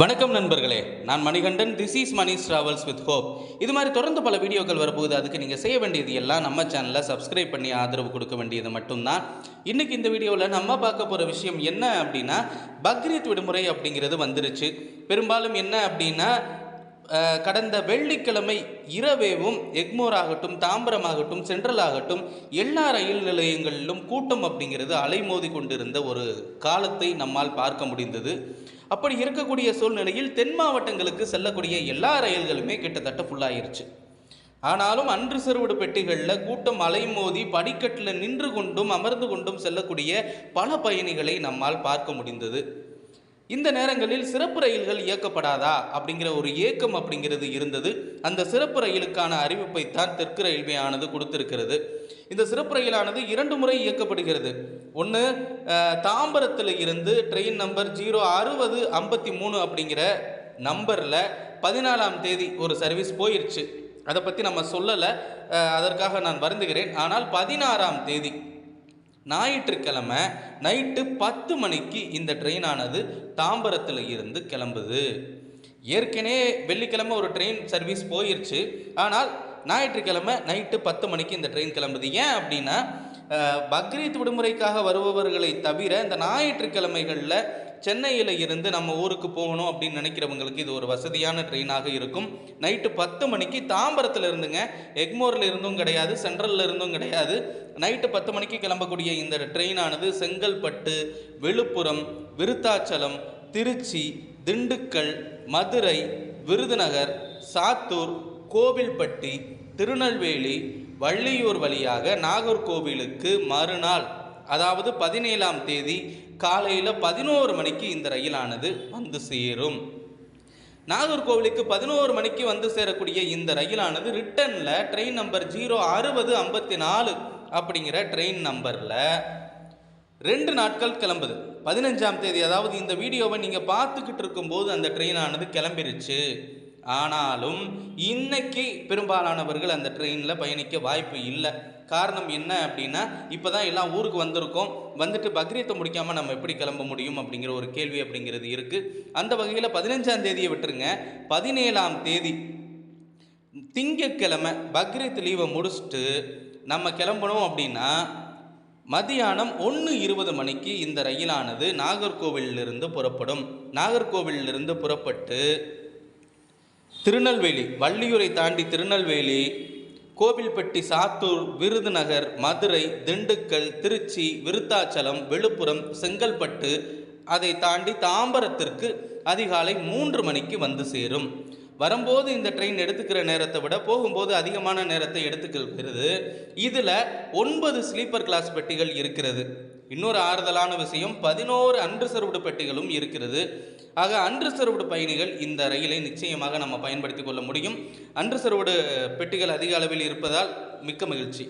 வணக்கம் நண்பர்களே. நான் Manikandan. This is Mani travels with hope இது மாதிரி தொடர்ந்து பல வீடியோக்கள் வரப்போகுது. அதுக்கு நீங்கள் செய்ய வேண்டியது எல்லாம் நம்ம சேனலை சப்ஸ்கிரைப் பண்ணி ஆதரவு கொடுக்க வேண்டியது மட்டும்தான். இன்றைக்கி இந்த வீடியோவில் நம்ம பார்க்க போகிற விஷயம் என்ன அப்படின்னா பக்ரீத் விடுமுறை அப்படிங்கிறது வந்துருச்சு. பெரும்பாலும் என்ன அப்படின்னா கடந்த வெள்ளிக்கிழமை இரவேவும் எக்மோர் ஆகட்டும் தாம்பரம் ஆகட்டும் சென்ட்ரல் ஆகட்டும் எல்லா ரயில் நிலையங்களிலும் கூட்டம் அப்படிங்கிறது அலைமோதி கொண்டிருந்த ஒரு காலத்தை நம்மால் பார்க்க முடிந்தது. அப்படி இருக்கக்கூடிய சூழ்நிலையில் தென் மாவட்டங்களுக்கு செல்லக்கூடிய எல்லா ரயில்களுமே கிட்டத்தட்ட ஃபுல்லாயிருச்சு ஆனாலும் அன்று சிறுவிடு பெட்டிகளில் கூட்டம் அலைமோதி படிக்கட்டில் நின்று கொண்டும் அமர்ந்து கொண்டும் செல்லக்கூடிய பல பயணிகளை நம்மால் பார்க்க முடிந்தது. இந்த நேரங்களில் சிறப்பு ரயில்கள் இயக்கப்படாதா? அப்படிங்கிற ஒரு ஏக்கம் அப்படிங்கிறது இருந்தது. அந்த சிறப்பு ரயிலுக்கான அறிவிப்பை தான் தெற்கு ரயில்வே ஆனது கொடுத்திருக்கிறது. இந்த சிறப்பு ரயிலானது இரண்டு முறை இயக்கப்படுகிறது. ஒன்று தாம்பரத்தில் இருந்து ட்ரெயின் நம்பர் ஜீரோ அறுபது ஐம்பத்தி மூணு அப்படிங்கிற நம்பரில் பதினாலாம் தேதி ஒரு சர்வீஸ் போயிடுச்சு அதை பற்றி நம்ம சொல்லலை. அதற்காக நான் வருந்துகிறேன். ஆனால் பதினாறாம் தேதி ஞாயிற்றுக்கிழமை நைட்டு பத்து மணிக்கு இந்த ட்ரெயினானது தாம்பரத்தில் இருந்து கிளம்புது. ஏற்கனவே வெள்ளிக்கிழமை ஒரு ட்ரெயின் சர்வீஸ் போயிருச்சு. ஆனால் ஞாயிற்றுக்கிழமை நைட்டு பத்து மணிக்கு இந்த ட்ரெயின் கிளம்புது. ஏன் அப்படின்னா பக்ரீத் விடுமுறைக்காக வருபவர்களை தவிர இந்த ஞாயிற்றுக்கிழமைகளில் சென்னையில் இருந்து நம்ம ஊருக்கு போகணும் அப்படின்னு நினைக்கிறவங்களுக்கு இது ஒரு வசதியான ட்ரெயினாக இருக்கும். நைட்டு பத்து மணிக்கு தாம்பரத்தில் இருந்துங்க. எக்மோரில் இருந்தும் கிடையாது சென்ட்ரலில் இருந்தும் கிடையாது. நைட்டு பத்து மணிக்கு கிளம்பக்கூடிய இந்த ட்ரெயினானது செங்கல்பட்டு விழுப்புரம் விருத்தாச்சலம் திருச்சி திண்டுக்கல் மதுரை விருதுநகர் சாத்தூர் கோவில்பட்டி திருநெல்வேலி வள்ளியூர் வழியாக நாகர்கோவிலுக்கு மறுநாள். அதாவது பதினேழாம் தேதி காலையில் பதினோரு மணிக்கு இந்த ரயிலானது வந்து சேரும். நாகர்கோவிலுக்கு பதினோரு மணிக்கு வந்து சேரக்கூடிய இந்த ரயிலானது ரிட்டனில் ட்ரெயின் நம்பர் ஜீரோ அறுபது ஐம்பத்தி நாலு அப்படிங்கிற ட்ரெயின் நம்பரில் ரெண்டு நாட்கள் கிளம்புது. பதினஞ்சாம் தேதி அதாவது இந்த வீடியோவை நீங்கள் பார்த்துக்கிட்டு இருக்கும்போது அந்த ட்ரெயினானது கிளம்பிருச்சு. ஆனாலும் இன்னைக்கு பெரும்பாலானவர்கள் அந்த ட்ரெயினில் பயணிக்க வாய்ப்பு இல்லை. காரணம் என்ன அப்படின்னா இப்போ தான் எல்லாம் ஊருக்கு வந்திருக்கோம். வந்துட்டு பக்ரீத்தை முடிக்காமல் நம்ம எப்படி கிளம்ப முடியும் அப்படிங்கிற ஒரு கேள்வி அப்படிங்கிறது இருக்குது அந்த வகையில் பதினஞ்சாம் தேதியை விட்டுருங்க. பதினேழாம் தேதி திங்கக்கிழமை பக்ரீத் லீவை முடிச்சுட்டு நம்ம கிளம்பணும் அப்படின்னா மதியானம் ஒன்று இருபது மணிக்கு இந்த ரயிலானது நாகர்கோவிலிருந்து புறப்படும். நாகர்கோவிலிருந்து புறப்பட்டு திருநெல்வேலி வள்ளியூரை தாண்டி திருநெல்வேலி கோவில்பட்டி சாத்தூர் விருதுநகர் மதுரை திண்டுக்கல் திருச்சி விருத்தாச்சலம் விழுப்புரம் செங்கல்பட்டு அதை தாண்டி தாம்பரத்திற்கு அதிகாலை மூன்று மணிக்கு வந்து சேரும். வரும்போது இந்த ட்ரெயின் எடுத்துக்கிற நேரத்தை விட போகும்போது அதிகமான நேரத்தை எடுத்துக்கிறது இதில் ஒன்பது ஸ்லீப்பர் கிளாஸ் பெட்டிகள் இருக்கிறது. இன்னொரு ஆறுதலான விஷயம் பதினோரு அன்ரிசர்வ்டு பெட்டிகளும் இருக்கிறது. ஆக அன்ரிசர்வ்டு பயணிகள் இந்த ரயிலை நிச்சயமாக நம்ம பயன்படுத்தி கொள்ள முடியும். அன்ரிசர்வ்டு பெட்டிகள் அதிக அளவில் இருப்பதால் மிக்க மகிழ்ச்சி.